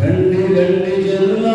രണ്ട് രണ്ട് ചെറുതാ